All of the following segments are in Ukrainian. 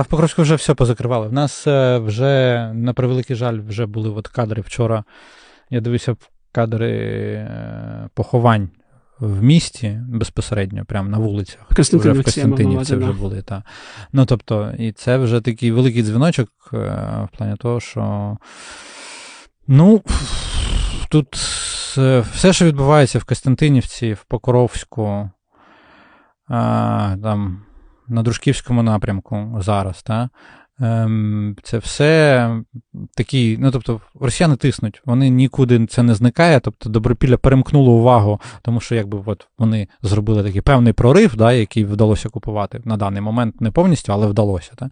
А в Покровську вже все позакривали. В нас е, вже, на превеликий жаль, вже були от кадри вчора. Я дивився кадри е, поховань в місті безпосередньо, прямо на вулицях. Вже в Костянтинівці вже були. Та. Ну, тобто, і це вже такий великий дзвіночок е, в плані того, що. Ну, тут все, що відбувається в Костянтинівці, в Покровську, там, на Дружківському напрямку зараз, та, ем, це все такі, ну тобто, росіяни тиснуть, вони нікуди це не зникає. Тобто Добропілля перемкнуло увагу, тому що якби от вони зробили такий певний прорив, да, який вдалося купувати на даний момент не повністю, але вдалося. Та.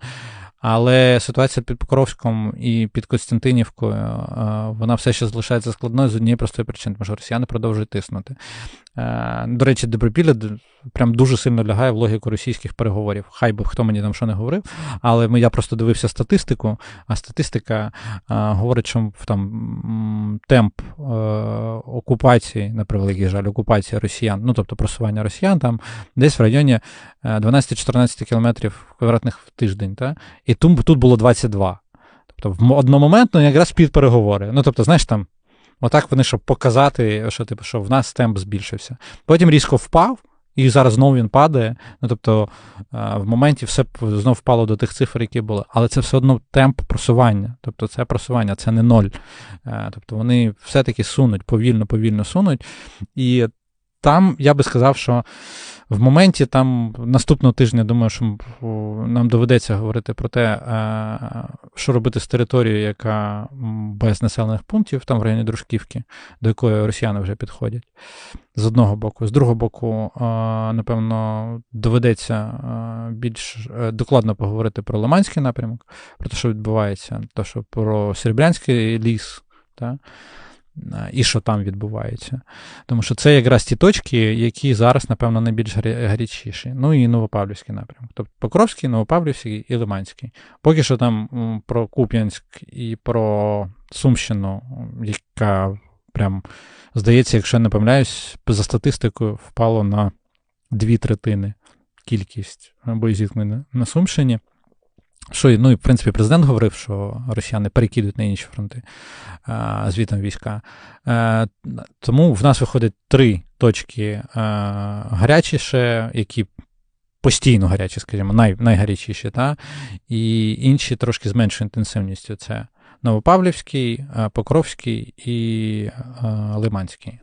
Але ситуація під Покровськом і під Костянтинівкою, е, вона все ще залишається складною з однієї простої причини, тому що росіяни продовжують тиснути. Е, До речі, Добропілля прям дуже сильно лягає в логіку російських переговорів. Хай би хто мені там що не говорив, але я просто дивився статистику, а статистика е, говорить, що там темп е, окупації, на превеликий жаль, окупації росіян, ну тобто просування росіян там десь в районі е, 12-14 кілометрів квадратних в тиждень. Та? І тут, тут було 22. Тобто в одномоментно якраз під переговори. Ну, тобто, знаєш, там, отак вони, щоб показати, що, типу, що в нас темп збільшився. Потім різко впав, і зараз знову він падає. Ну, тобто, е, в моменті все знов впало до тих цифр, які були. Але це все одно темп просування. Тобто, це просування, це не ноль. Е, Тобто вони все-таки сунуть, повільно, повільно сунуть. І там я би сказав, що в моменті там наступного тижня, думаю, що нам доведеться говорити про те, е, що робити з територією, яка без населених пунктів, там в районі Дружківки, до якої росіяни вже підходять. З одного боку. З другого боку, е, напевно, доведеться е, більш докладно поговорити про Лиманський напрямок, про те, що відбувається, то, що про Серебрянський ліс. Та? Е, І що там відбувається. Тому що це якраз ті точки, які зараз, напевно, найбільш гарячіші. Ну і Новопавлівський напрямок. Тобто Покровський, Новопавлівський і Лиманський. Поки що там про Куп'янськ і про Сумщину, яка прям, здається, якщо не помиляюсь, за статистикою впало на дві третини кількість боєзіткнень на Сумщині. Що, ну і в принципі президент говорив, що росіяни перекидують на інші фронти звітом війська. Е, тому в нас виходить три точки е, гарячіше, які постійно гарячі, скажімо, най, найгарячіші, та? і інші трошки з меншою інтенсивністю. Це Новопавлівський, е, Покровський і Лиманський.